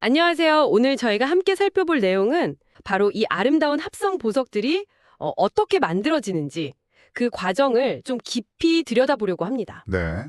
안녕하세요. 오늘 저희가 함께 살펴볼 내용은 바로 이 아름다운 합성 보석들이 어, 떻게 만들어지는지 그 과정을 좀 깊이 들여다보려고 합니다. 네.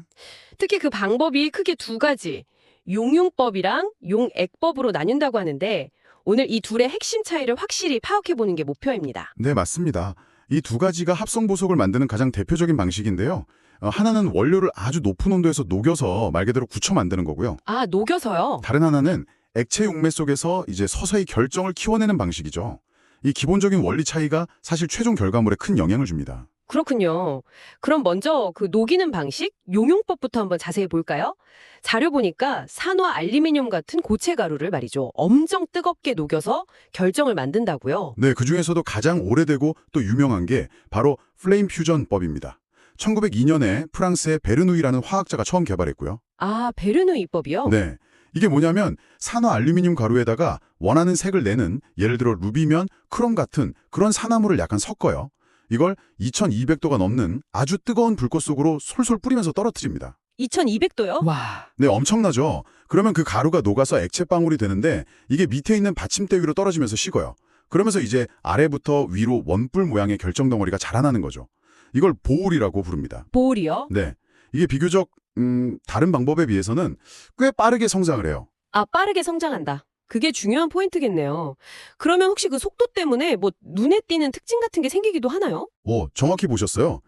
특히 그 방법이 크게 두 가지, 용융법이랑 용액법으로 나뉜다고 하는데 오늘 이 둘의 핵심 차이를 확실히 파악해보는 게 목표입니다. 네, 맞습니다. 이 두 가지가 합성 보석을 만드는 가장 대표적인 방식인데요. 어, 하나는 원료를 아주 높은 온도에서 녹여서 말 그대로 굳혀 만드는 거고요. 아, 녹여서요? 다른 하나는 액체 용매 속에서 이제 서서히 결정을 키워내는 방식이죠. 이 기본적인 원리 차이가 사실 최종 결과물에 큰 영향을 줍니다. 그렇군요. 그럼 먼저 그 녹이는 방식, 용융법부터 한번 자세히 볼까요? 자료 보니까 산화 알루미늄 같은 고체 가루를 말이죠. 엄청 뜨겁게 녹여서 결정을 만든다고요. 네, 그 중에서도 가장 오래되고 또 유명한 게 바로 플레임 퓨전법입니다. 1902년에 프랑스의 베르누이라는 화학자가 처음 개발했고요. 아, 베르누 이법이요? 네. 이게 뭐냐면 산화 알루미늄 가루에다가 원하는 색을 내는 예를 들어 루비면 크롬 같은 그런 산화물을 약간 섞어요. 이걸 2200도가 넘는 아주 뜨거운 불꽃 속으로 솔솔 뿌리면서 떨어뜨립니다. 2200도요? 와, 네, 엄청나죠? 그러면 그 가루가 녹아서 액체 방울이 되는데 이게 밑에 있는 받침대 위로 떨어지면서 식어요. 그러면서 이제 아래부터 위로 원뿔 모양의 결정 덩어리가 자라나는 거죠. 이걸 보울이라고 부릅니다. 보울이요? 네. 이게 비교적 음, 다른 방법에 비해서는 꽤 빠르게 성장을 해요. 아, 빠르게 성장한다. 그게 중요한 포인트겠네요. 그러면 혹시 그 속도 때문에 뭐 눈에 띄는 특징 같은 게 생기기도 하나요? 오, 정확히 보셨어요.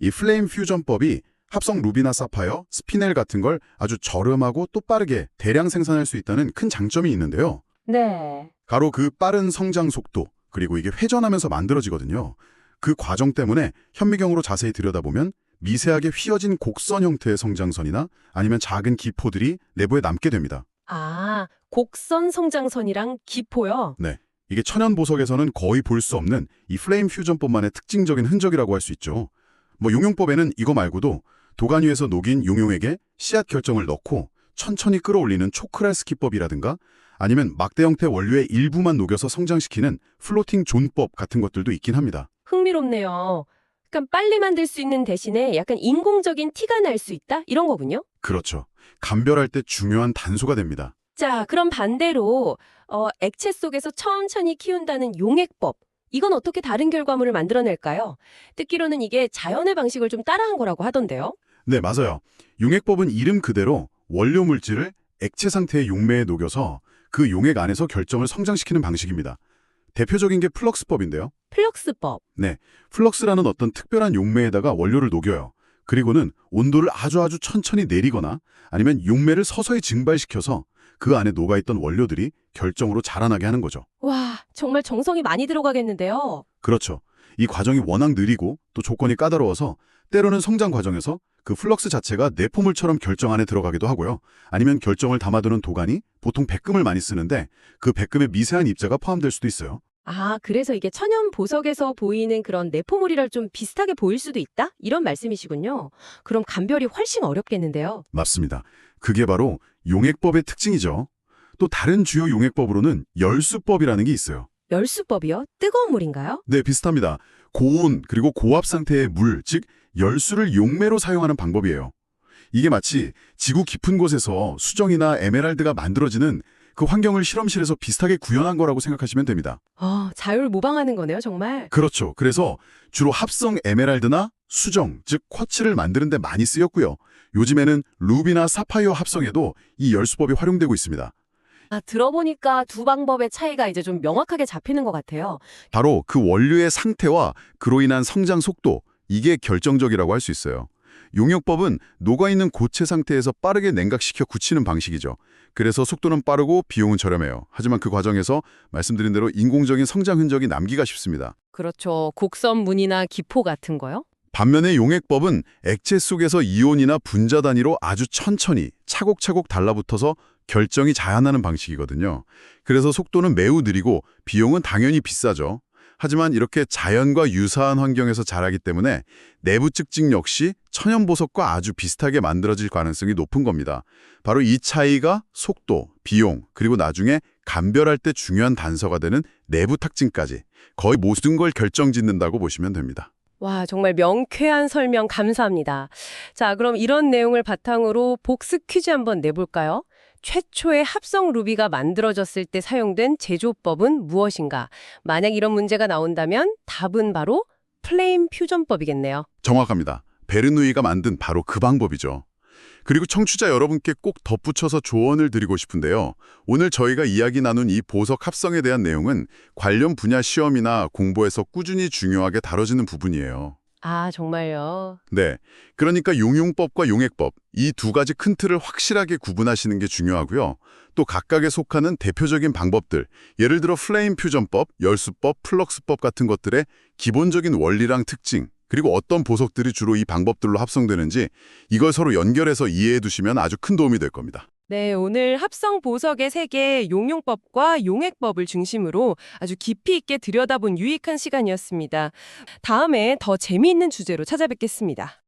이 플레임 퓨전법이 합성 루비나 사파이어, 스피넬 같은 걸 아주 저렴하고 또 빠르게 대량 생산할 수 있다는 큰 장점이 있는데요. 네. 바로 그 빠른 성장 속도, 그리고 이게 회전하면서 만들어지거든요. 그 과정 때문에 현미경으로 자세히 들여다보면 미세하게 휘어진 곡선 형태의 성장선이나 아니면 작은 기포들이 내부에 남게 됩니다. 아, 곡선 성장선이랑 기포요? 이게 천연 보석에서는 거의 볼 수 없는 이 플레임 퓨전법만의 특징적인 흔적이라고 할 수 있죠. 뭐 용용법에는 이거 말고도 도간 위에서 녹인 용용에게 씨앗 결정을 넣고 천천히 끌어올리는 초크랄스키법이라든가 아니면 막대 형태 원료의 일부만 녹여서 성장시키는 플로팅 존법 같은 것들도 있긴 합니다. 흥미롭네요. 그러니까 빨리 만들 수 있는 대신에 약간 인공적인 티가 날 수 있다? 이런 거군요. 그렇죠. 감별할 때 중요한 단소가 됩니다. 자, 그럼 반대로 어, 액체 속에서 천천히 키운다는 용액법. 이건 어떻게 다른 결과물을 만들어낼까요? 듣기로는 이게 자연의 방식을 좀 따라한 거라고 하던데요. 네, 맞아요. 용액법은 이름 그대로 원료 물질을 액체 상태의 용매에 녹여서 그 용액 안에서 결정을 성장시키는 방식입니다. 대표적인 게 플럭스법인데요. 플럭스법. 플럭스라는 어떤 특별한 용매에다가 원료를 녹여요. 그리고는 온도를 아주 아주 천천히 내리거나 아니면 용매를 서서히 증발시켜서 그 안에 녹아있던 원료들이 결정으로 자라나게 하는 거죠. 와, 정말 정성이 많이 들어가겠는데요. 그렇죠. 이 과정이 워낙 느리고 또 조건이 까다로워서 때로는 성장 과정에서 그 플럭스 자체가 내포물처럼 결정 안에 들어가기도 하고요. 아니면 결정을 담아두는 도간이 보통 백금을 많이 쓰는데 그 백금에 미세한 입자가 포함될 수도 있어요. 아, 그래서 이게 천연 보석에서 보이는 그런 내포물이랑 좀 비슷하게 보일 수도 있다? 이런 말씀이시군요. 그럼 감별이 훨씬 어렵겠는데요. 맞습니다. 그게 바로 용액법의 특징이죠. 또 다른 주요 용액법으로는 열수법이라는 게 있어요. 열수법이요? 뜨거운 물인가요? 네, 비슷합니다. 고온 그리고 고압 상태의 물, 즉 열수를 용매로 사용하는 방법이에요. 이게 마치 지구 깊은 곳에서 수정이나 에메랄드가 만들어지는 그 환경을 실험실에서 비슷하게 구현한 거라고 생각하시면 됩니다. 아, 자율 모방하는 거네요, 정말. 그렇죠. 그래서 주로 합성 에메랄드나 수정, 즉 쿼츠를 만드는 데 많이 쓰였고요. 요즘에는 루비나 사파이어 합성에도 이 열수법이 활용되고 있습니다. 아, 들어보니까 두 방법의 차이가 이제 좀 명확하게 잡히는 것 같아요. 바로 그 원료의 상태와 그로 인한 성장 속도, 이게 결정적이라고 할 수 있어요. 용역법은 녹아있는 고체 상태에서 빠르게 냉각시켜 굳히는 방식이죠. 그래서 속도는 빠르고 비용은 저렴해요. 하지만 그 과정에서 말씀드린 대로 인공적인 성장 흔적이 남기가 쉽습니다. 그렇죠. 곡선 무늬나 기포 같은 거요? 반면에 용액법은 액체 속에서 이온이나 분자 단위로 아주 천천히 차곡차곡 달라붙어서 결정이 자연하는 방식이거든요. 그래서 속도는 매우 느리고 비용은 당연히 비싸죠. 하지만 이렇게 자연과 유사한 환경에서 자라기 때문에 내부 특징 역시 천연보석과 아주 비슷하게 만들어질 가능성이 높은 겁니다. 바로 이 차이가 속도, 비용, 그리고 나중에 감별할 때 중요한 단서가 되는 내부 특징까지 거의 모든 걸 결정짓는다고 보시면 됩니다. 와, 정말 명쾌한 설명 감사합니다. 자, 그럼 이런 내용을 바탕으로 복습 퀴즈 한번 내볼까요? 최초의 합성 루비가 만들어졌을 때 사용된 제조법은 무엇인가? 만약 이런 문제가 나온다면 답은 바로 플레임 퓨전법이겠네요. 정확합니다. 베르누이가 만든 바로 그 방법이죠. 그리고 청취자 여러분께 꼭 덧붙여서 조언을 드리고 싶은데요. 오늘 저희가 이야기 나눈 이 보석 합성에 대한 내용은 관련 분야 시험이나 공부에서 꾸준히 중요하게 다뤄지는 부분이에요. 아, 정말요? 네. 그러니까 용용법과 용액법, 이 두 가지 큰 틀을 확실하게 구분하시는 게 중요하고요. 또 각각에 속하는 대표적인 방법들, 예를 들어 플레임 퓨전법, 열수법, 플럭스법 같은 것들의 기본적인 원리랑 특징, 그리고 어떤 보석들이 주로 이 방법들로 합성되는지 이걸 서로 연결해서 이해해 두시면 아주 큰 도움이 될 겁니다. 네, 오늘 합성 보석의 세계 용용법과 용액법을 중심으로 아주 깊이 있게 들여다본 유익한 시간이었습니다. 다음에 더 재미있는 주제로 찾아뵙겠습니다.